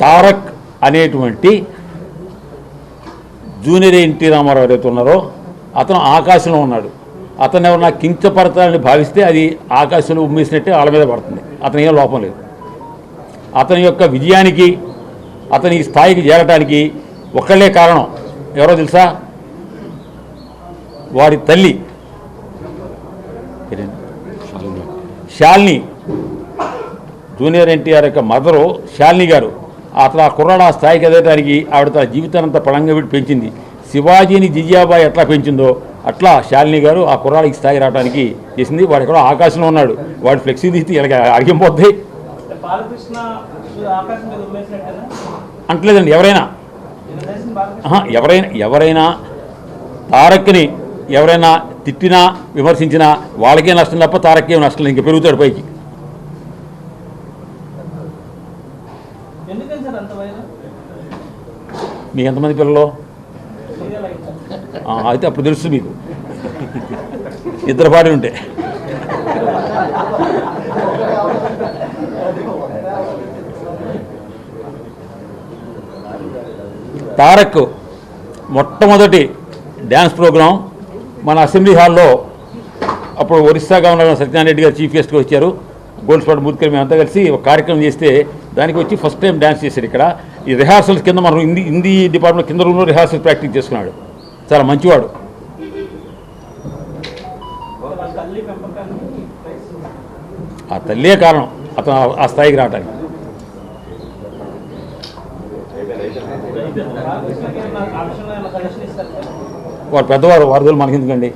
తారక్ అనేటువంటి junior NT Rama Rao ఎవరైతే ఉన్నారో అతను ఆకాశంలో ఉన్నాడు. అతను ఎవరన్నా కించపరచాలని భావిస్తే అది ఆకాశంలో ఉమ్మేసినట్టే వాళ్ళ మీద పడుతుంది. అతని ఏం లోపం లేదు. అతని యొక్క విజయానికి అతని ఈ స్థాయికి చేరటానికి ఒక్కళ్ళే కారణం. ఎవరో తెలుసా? వారి తల్లి. పేరేంటి? శాలిని. జూనియర్ ఎన్టీఆర్ యొక్క మదరు శాలిని గారు. అతను ఆ కుర్రాడు ఆ స్థాయికి ఎదగడానికి ఆవిడ తన జీవితాన్ని అంతా పళంగా పెంచింది. శివాజీని జిజియాబాయి ఎట్లా పెంచిందో అట్లా శాలిని గారు ఆ కుర్రాడికి స్థాయి రావడానికి చేసింది. వాడు ఎక్కడో ఆకాశంలో ఉన్నాడు. వాడు ఫ్లెక్సీ తీసి ఇలాగ అడిగిపోద్ది అంటలేదండి ఎవరైనా. ఎవరైనా ఎవరైనా తారక్ని ఎవరైనా తిట్టినా విమర్శించినా వాళ్ళకే నష్టం తప్ప తారక్కే నష్టం. ఇంక పెరుగుతాడు పైకి ఎందుకని సార్ అంత వైరం మీకు ఎంతమంది పిల్లలు? అయితే అప్పుడు తెలుసు మీకు. ఇద్దరు పాడి ఉంటే. తారక్ మొట్టమొదటి డ్యాన్స్ ప్రోగ్రాం మన అసెంబ్లీ హాల్లో అప్పుడు ఒరిస్సా గవర్నర్ సత్యనారాయణ రెడ్డి గారు చీఫ్ గెస్ట్గా వచ్చారు. గోల్స్పాట్ మూర్తికర్ మేమంతా కలిసి ఒక కార్యక్రమం చేస్తే దానికి వచ్చి ఫస్ట్ టైం డ్యాన్స్ చేశారు ఇక్కడ. ఈ రిహార్సల్స్ కింద మనం హిందీ హిందీ డిపార్ట్మెంట్ కింద రూమ్లో రిహార్సల్ ప్రాక్టీస్ చేసుకున్నాడు. చాలా మంచివాడు. ఆ తల్లే కారణం అతను ఆ- స్థాయికి రావడానికి వారు పెద్దవారు వరదలు మనకి ఎందుకండి?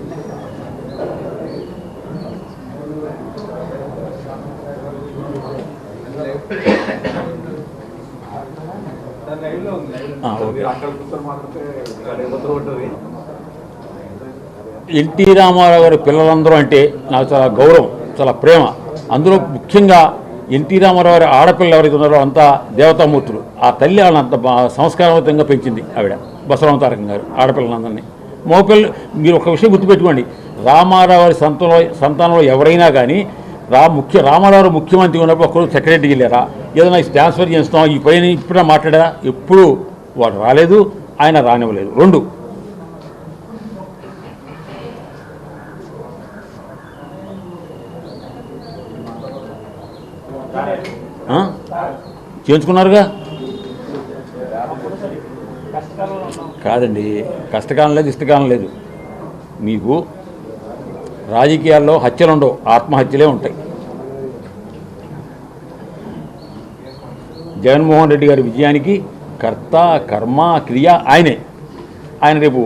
ఎన్టీ రామారావు గారి పిల్లలందరూ అంటే నాకు చాలా గౌరవం చాలా ప్రేమ. అందులో ముఖ్యంగా ఎన్టీ రామారావు గారి ఆడపిల్ల ఎవరైతే ఉన్నారో అంతా దేవతామూర్తులు. ఆ తల్లి వాళ్ళని అంత సంస్కారవంతంగా పెంచింది ఆవిడ బసవరామ తారకం గారు ఆడపిల్లలందరినీ. మగపిల్ల మీరు ఒక విషయం గుర్తుపెట్టుకోండి. రామారావు గారి సంతంలో సంతానంలో ఎవరైనా కానీ రా ముఖ్య రామారావు ముఖ్యమంత్రి ఉన్నప్పుడు ఒకరోజు సెక్రటరీకి వెళ్ళారా? ఏదైనా ట్రాన్స్ఫర్ చేస్తాం ఈ పైన ఇప్పుడే మాట్లాడారా? ఎప్పుడు వాడు రాలేదు ఆయన రానివ్వలేదు. రెండు. చేయించుకున్నారుగా? కాదండి కష్టకాలం లేదు ఇష్టకాలం లేదు. మీకు రాజకీయాల్లో హత్యలు ఉండవు ఆత్మహత్యలే ఉంటాయి. జగన్మోహన్ రెడ్డి గారి విజయానికి కర్త కర్మ క్రియ ఆయనే. ఆయన రేపు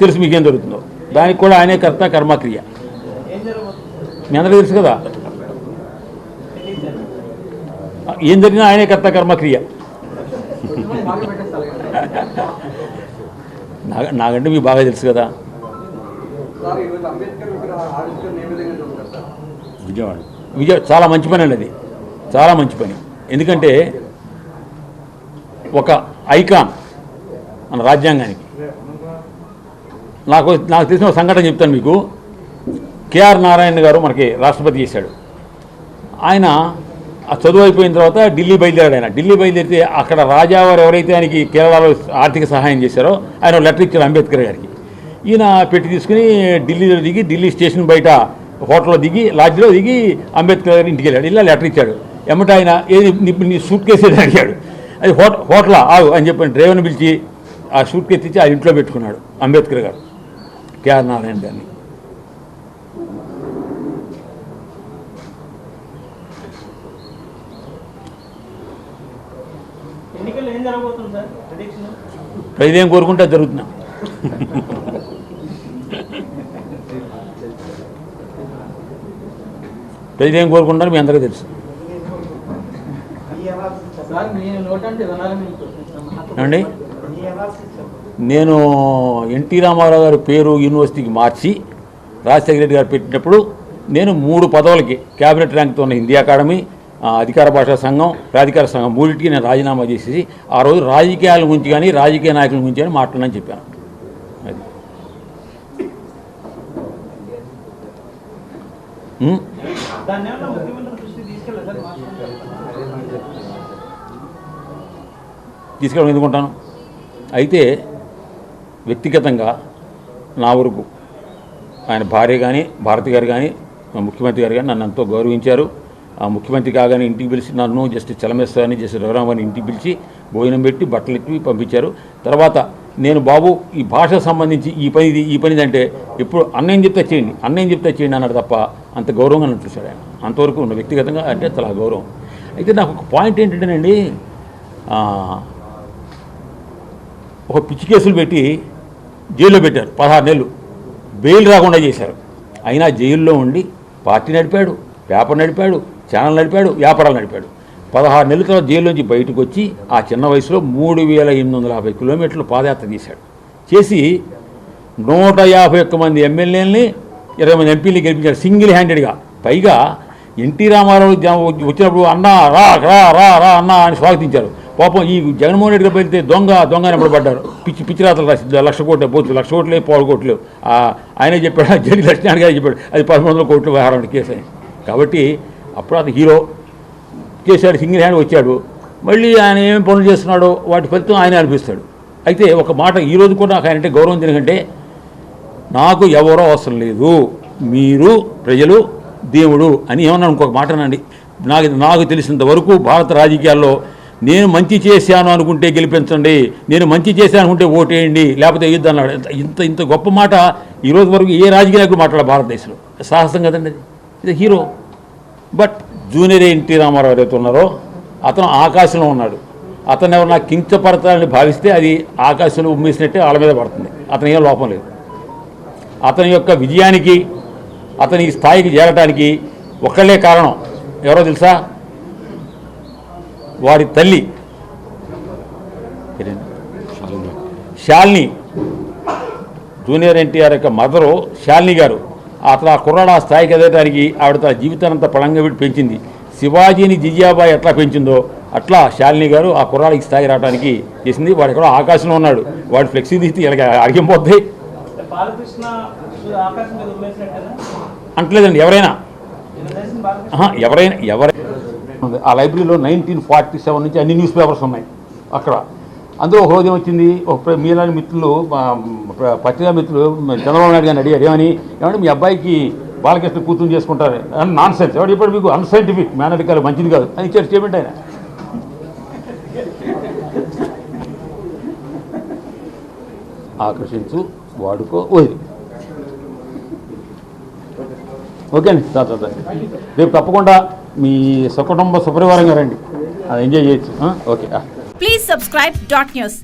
తెలుసు మీకేం జరుగుతుందో. దానికి కూడా ఆయనే కర్త కర్మ క్రియ. మీ అందరికీ తెలుసు కదా? ఏం జరిగినా ఆయనే కర్త కర్మ క్రియ. నాకంటే మీకు బాగా తెలుసు కదా? విజయవాడ. విజయ చాలా మంచి పని అండి అది. చాలా మంచి పని. ఎందుకంటే ఒక ఐకాన్ మన రాజ్యాంగానికి. నాకు నాకు తెలిసిన ఒక సంఘటన చెప్తాను మీకు. కేఆర్ నారాయణ గారు మనకి రాష్ట్రపతి చేశాడు. ఆయన ఆ చదువు అయిపోయిన తర్వాత ఢిల్లీ బయలుదేరాడు ఆయన. ఢిల్లీ బయలుదేరితే అక్కడ రాజావారు ఎవరైతే ఆయనకి కేరళలో ఆర్థిక సహాయం చేశారో ఆయన ఒక లెటర్ ఇచ్చారు అంబేద్కర్ గారికి. ఈయన పెట్టి తీసుకుని ఢిల్లీలో దిగి ఢిల్లీ స్టేషన్ బయట హోటల్లో దిగి లాడ్జ్లో దిగి అంబేద్కర్ గారి ఇంటికి వెళ్ళాడు. ఇలా లెటర్ ఇచ్చాడు. ఎమ్మట ఆయన ఏది నీ సూట్ కేసు అడిగాడు. అది హోట హోటలా ఆగు అని చెప్పి డ్రైవర్ని పిలిచి ఆ సూట్ కేసు ఇచ్చి ఆ ఇంట్లో పెట్టుకున్నాడు అంబేద్కర్ గారు. కేఆర్ నారాయణ గారిని. ప్రజలు ఏం కోరుకుంటే జరుగుతున్నా ప్రజలు ఏం కోరుకుంటారో మీ అందరికీ తెలుసు. ఏమండి నేను ఎన్టీ రామారావు గారి పేరు యూనివర్సిటీకి మార్చి రాజశేఖర రెడ్డి గారు పెట్టినప్పుడు నేను మూడు పదవులకి క్యాబినెట్ ర్యాంక్తో ఉన్న హిందీ అకాడమీ ఆ, అధికార భాషా సంఘం ప్రాధికార సంఘం మూడింటికి నేను రాజీనామా చేసేసి ఆ రోజు రాజకీయాల గురించి కానీ రాజకీయ నాయకుల గురించి కానీ మాట్లాడనని చెప్పాను. అది? తీసుకెళ్ళడం ఎందుకుంటాను? అయితే వ్యక్తిగతంగా నా వరకు ఆయన భార్య కానీ భారతి గారు కానీ మా ముఖ్యమంత్రి గారు కానీ నన్ను ఎంతో గౌరవించారు. ఆ ముఖ్యమంత్రి కాగానే ఇంటికి పిలిచి నన్ను జస్ట్ చలమేశ్వరాన్ని జస్ట్ రఘురామని ఇంటికి పిలిచి భోజనం పెట్టి బట్టలు ఇప్పి పంపించారు. తర్వాత నేను బాబు ఈ భాషకు సంబంధించి ఈ పని ఈ పనిది అంటే ఇప్పుడు అన్నయ్యం చెప్తే చేయండి అన్నయ్యం చెప్తే చేయండి అన్నాడు తప్ప అంత గౌరవంగా నన్ను చూశాడు ఆయన. అంతవరకు ఉన్న వ్యక్తిగతంగా అంటే చాలా గౌరవం. అయితే నాకు ఒక పాయింట్ ఏంటంటేనండి ఒక పిచ్చి కేసులు పెట్టి జైల్లో పెట్టారు. పదహారు నెలలు. బెయిల్ రాకుండా చేశారు. అయినా జైల్లో ఉండి పార్టీ నడిపాడు పేపర్ నడిపాడు ఛానల్ నడిపాడు వ్యాపారాలు నడిపాడు. పదహారు నెలల తర్వాత జైల్లోంచి బయటకు వచ్చి ఆ చిన్న వయసులో మూడు వేల ఎనిమిది వందల యాభై కిలోమీటర్లు పాదయాత్ర తీశాడు చేసి నూట యాభై ఒక్క మంది ఎమ్మెల్యేలని ఇరవై మంది ఎంపీలు గెలిపించాడు. సింగిల్ హ్యాండెడ్గా. పైగా ఎన్టీ రామారావు వచ్చినప్పుడు అన్నా రా రా రా రా అన్నా అని స్వాగతించారు. పాపం ఈ జగన్మోహన్ రెడ్డి గారు పెడితే దొంగ దొంగ అని పడ్డారు? పిచ్చి పిచ్చి రాతలు రాసి లక్ష కోట్లు పోతుంది లక్ష కోట్లే పావు కోట్లు. ఆ, ఆయనే చెప్పాడు జడి లక్ష్మణ్ గారు చెప్పాడు అది పదమూడు వందల కోట్లు వ్యవహారం కేసు అని. కాబట్టి అప్పుడు అతను హీరో చేశాడు సింగిల్ హ్యాండ్ వచ్చాడు. మళ్ళీ ఆయన ఏం పనులు చేస్తున్నాడో వాటి ఫలితం ఆయన అనిపిస్తాడు. అయితే ఒక మాట ఈరోజు కూడా నాకు ఆయనంటే గౌరవం ఎందుకంటే నాకు ఎవరో అవసరం లేదు. మీరు ప్రజలు దేవుడు అని ఏమన్నా ఇంకొక మాట అనండి. నాకు నాకు తెలిసినంత వరకు భారత రాజకీయాల్లో నేను మంచి చేశాను అనుకుంటే గెలిపించండి నేను మంచి చేశాను అనుకుంటే ఓటేయండి లేకపోతే వేయొద్దు అన్నాడు ఇంత- ఇంత గొప్ప మాట ఈరోజు వరకు ఏ రాజకీయ నాయకుడు మాట్లాడ భారతదేశంలో. సాహసం కదండి అది. ఇది hero. But junior NT Rama Rao ఎవరైతే ఉన్నారో అతను ఆకాశంలో ఉన్నాడు. అతను ఎవరన్నా కించపరచాలని భావిస్తే అది ఆకాశంలో ఉమ్మేసినట్టే వాళ్ళ మీద పడుతుంది. అతని ఏం లోపం లేదు. అతని యొక్క విజయానికి అతని ఈ స్థాయికి చేరటానికి ఒక్కళ్ళే కారణం. ఎవరో తెలుసా? వారి తల్లి? శాలిని. జూనియర్ ఎన్టీఆర్ యొక్క మదరు శాలిని గారు. అతను ఆ కుర్రాడు ఆ స్థాయికి ఎదగడానికి ఆవిడ తన జీవితాన్ని అంతా పళంగా పెట్టి పెంచింది. శివాజీని జిజియాబాయి ఎట్లా పెంచిందో అట్లా శాలిని గారు ఆ కుర్రాడికి స్థాయి రావడానికి చేసింది. వాడు ఎక్కడో ఆకాశంలో ఉన్నాడు. వాడు ఫ్లెక్సీ తీసి ఇలాగ అరిగిపోద్ది బాలకృష్ణ ఆకాశం మీద ఉమ్మేసినట్టేనా? అంటలేదండి ఎవరైనా. ఆహా, ఎవరైనా ఎవరైనా ఆ లైబ్రరీలో నైన్టీన్ ఫార్టీ సెవెన్ నుంచి అన్ని న్యూస్ పేపర్స్ ఉన్నాయి అక్కడ. అందులో ఒక రోజు వచ్చింది ఒక మీలాంటి మిత్రులు పత్రికా మిత్రులు చంద్రబాబు నాయుడు గారిని అడిగారు. ఏమని? ఏమంటే మీ అబ్బాయికి బాలకృష్ణ కూతురు చేసుకుంటారు నాన్ సెన్స్ ఎవరు ఇప్పుడు మీకు? అన్సైంటిఫిక్ మేనరికల్ మంచిది కాదు. అని ఇచ్చారు స్టేట్మెంట్ ఆయన. ఆకర్షించు వాడుకో ఓది ఓకే అండి సార్ రేపు తప్పకుండా మీ సకుటుంబ సుపరివారంగా రండి. అది ఎంజాయ్ చేయొచ్చు. Okay please subscribe dot news